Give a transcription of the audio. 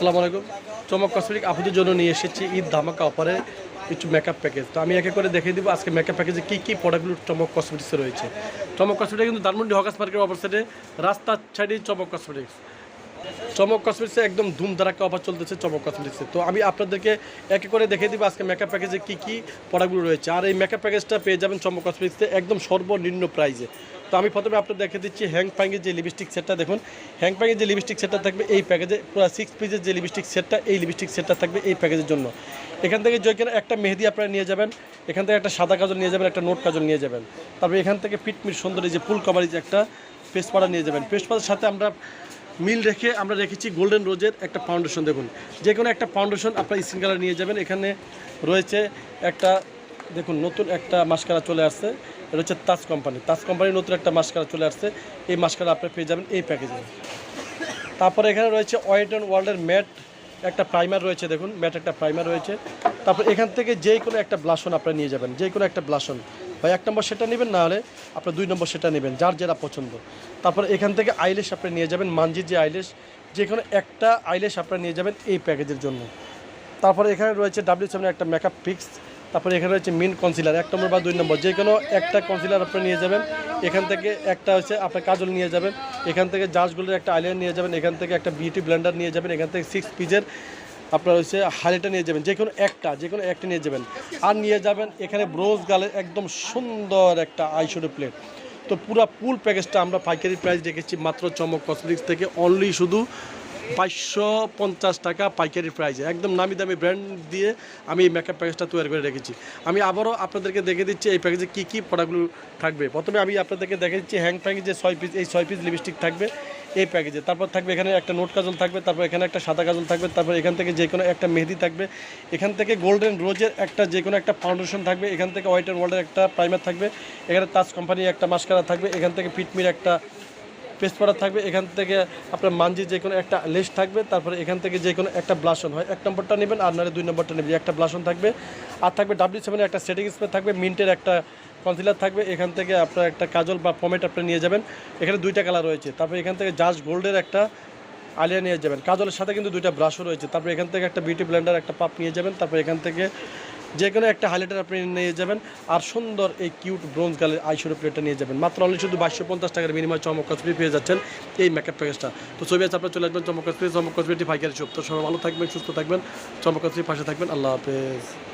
আসসালামু আলাইকুম। চমক কসমেটিক আপনাদের জন্য নিয়ে এসেছি ঈদ ধামাকা অফারে কিছু মেকআপ প্যাকেজ তো আমি একে করে দেখিয়ে দিব আজকে মেকআপ প্যাকেজে কী কী প্রোডাক্টগুলো চমক কসমেটিক্সে রয়েছে। চমক কসমেটিক কিন্তু ধানমন্ডি হকাস মার্কেটের অপর সাইডে রাস্তার সাইডে চমক কসমেটিক্স চমক কসমেটিক্সে একদম ধুম ধারাক্কা অফার চলতেছে চমক কসমেটিক্সে তো আমি আপনাদেরকে একে করে দেখিয়ে দিব আজকে মেকআপ প্যাকেজে কী কী প্রোডাক্টগুলো রয়েছে। আর এই মেকআপ প্যাকেজটা পেয়ে যাবেন চমক কসমেটিক্সে একদম সর্বনিম্ন প্রাইজে তো আমি প্রথমে আপনার দেখে দিচ্ছি হ্যাং প্যাঙ্গের যে লিপস্টিক সেটটা দেখুন। হ্যাং প্যাঙ্গের যে লিপস্টিক সেটটা থাকবে এই প্যাকেজে পুরো সিক্স পিসের যে লিপস্টিক সেটটা এই লিপস্টিক সেটটা থাকবে এই প্যাকেজের জন্য। এখান থেকে যেখানে একটা মেহেদি আপনারা নিয়ে যাবেন, এখান থেকে একটা সাদা কাজল নিয়ে যাবেন, একটা নোট কাজল নিয়ে যাবেন। তারপরে এখান থেকে পিটমিট সুন্দর এই যে ফুল কভারেজ একটা পেস্ট পাড়া নিয়ে যাবেন। পেস্ট পাড়ার সাথে আমরা মিল রেখে আমরা রেখেছি গোল্ডেন রোজের একটা ফাউন্ডেশন দেখুন। যে কোনো একটা ফাউন্ডেশন আপনার স্কিন কালার নিয়ে যাবেন। এখানে রয়েছে একটা, দেখুন, নতুন একটা মাস্কারা চলে আসছে। এটা হচ্ছে তাজ কোম্পানি। তাজ কোম্পানির নতুন একটা মাস্কারা চলে আসছে। এই মাস্কারা আপনি পেয়ে যাবেন এই প্যাকেজে তারপরে এখানে রয়েছে ওয়াইট অ্যান্ড ওয়ার্ল্ডের ম্যাট, একটা প্রাইমার রয়েছে দেখুন, ম্যাট একটা প্রাইমার রয়েছে। তারপর এখান থেকে যে কোনো একটা ব্লাশন আপনারা নিয়ে যাবেন, যে কোনো একটা ব্লাসন বা এক নম্বর সেটা নেবেন না হলে আপনার দুই নম্বর সেটা নেবেন, যার যেটা পছন্দ। তারপর এখান থেকে আইলেশ আপনি নিয়ে যাবেন, মানজির যে আইলেশ যে কোনো একটা আইলেশ আপনারা নিয়ে যাবেন এই প্যাকেজের জন্য। তারপরে এখানে রয়েছে ডাব্লিউ সেভেন একটা মেকআপ ফিক্স তারপরে এখানে রয়েছে মিন কনসিলার এক নম্বর বা দুই নম্বর, যে কোনো একটা কনসিলার আপনি নিয়ে যাবেন। এখান থেকে একটা হচ্ছে আপনার কাজল নিয়ে যাবেন, এখান থেকে জাজগুলোর একটা আইলাইন নিয়ে যাবেন, এখান থেকে একটা বিউটি ব্লেন্ডার নিয়ে যাবেন, এখান থেকে সিক্স পিজের আপনার হচ্ছে হাইলাইটার নিয়ে যাবেন, যে কোনো একটা, যে কোনো একটা নিয়ে যাবেন। আর নিয়ে যাবেন এখানে ব্রোজ গালের একদম সুন্দর একটা আইশ্যাডো প্লেট তো পুরো ফুল প্যাকেজটা আমরা পাইকারি প্রাইস রেখেছি মাত্র চমক কসমেটিক্স থেকে অনলি শুধু বাইশশো পঞ্চাশ টাকা পাইকারি প্রাইসে একদম নামি দামি ব্র্যান্ড দিয়ে আমি এই মেকআপ প্যাকেজটা তৈরি করে রেখেছি। আমি আবারও আপনাদেরকে দেখে দিচ্ছি এই প্যাকেজে কী কী প্রোডাক্টগুলো থাকবে। প্রথমে আমি আপনাদেরকে দেখে দিচ্ছি হ্যাং প্যাকেজ যে ছয় পিস এই ছয় পিস লিপস্টিক থাকবে এই প্যাকেজে তারপর থাকবে এখানে একটা নোট কাজল থাকবে, তারপর এখানে একটা সাদা কাজল থাকবে, তারপর এখান থেকে যে কোনো একটা মেহেদি থাকবে। এখান থেকে গোল্ডেন রোজের একটা যে কোনো একটা ফাউন্ডেশন থাকবে। এখান থেকে হোয়াইট অ্যান্ড ওয়ার্ল্ডের একটা প্রাইমার থাকবে। এখানে তাজ কোম্পানির একটা মাস্কারা থাকবে। এখান থেকে ফিটমির একটা পেস্ট পাউডার থাকবে, এখান থেকে আপনার মানজি যে কোনো একটা লেস থাকবে, তারপরে এখান থেকে যে কোনো একটা ব্লাশন হয়। এক নম্বরটা নেবেন আর নাহলে দুই নম্বরটা নেবেন একটা ব্লাশন থাকবে। আর থাকবে ডাব্লিউ সেভেনের একটা সেটিং স্প্রে থাকবে মিন্টের একটা কনসিলার থাকবে, এখান থেকে আপনার একটা কাজল বা ফমেট আপনি নিয়ে যাবেন। এখানে দুইটা কালার রয়েছে, তারপরে এখান থেকে জাজ গোল্ডের একটা আলিয়া নিয়ে যাবেন। কাজলের সাথে কিন্তু দুইটা ব্রাশও রয়েছে, তারপরে এখান থেকে একটা বিউটি ব্লেন্ডার একটা পাপ নিয়ে যাবেন, তারপরে এখান থেকে যে কোনো একটা হাইলাইটার আপনি নিয়ে যাবেন আর সুন্দর এই কিউট ব্রোঞ্জ গালের আইসোর প্লেটটা নিয়ে যাবেন। মাত্র অনলি শুধু বাইশশো পঞ্চাশ টাকার বিনিময়ে চমক পেয়ে যাচ্ছেন এই মেকআপ প্যাকেজটা তো ছবি আছে, আপনার চলে আসবেন চমক কসমেটি চমক কসমেটি ফাইকারি তো সবাই ভালো থাকবেন, সুস্থ থাকবেন, চমক কসমেটির পাশে থাকবেন, আল্লাহ হাফেজ।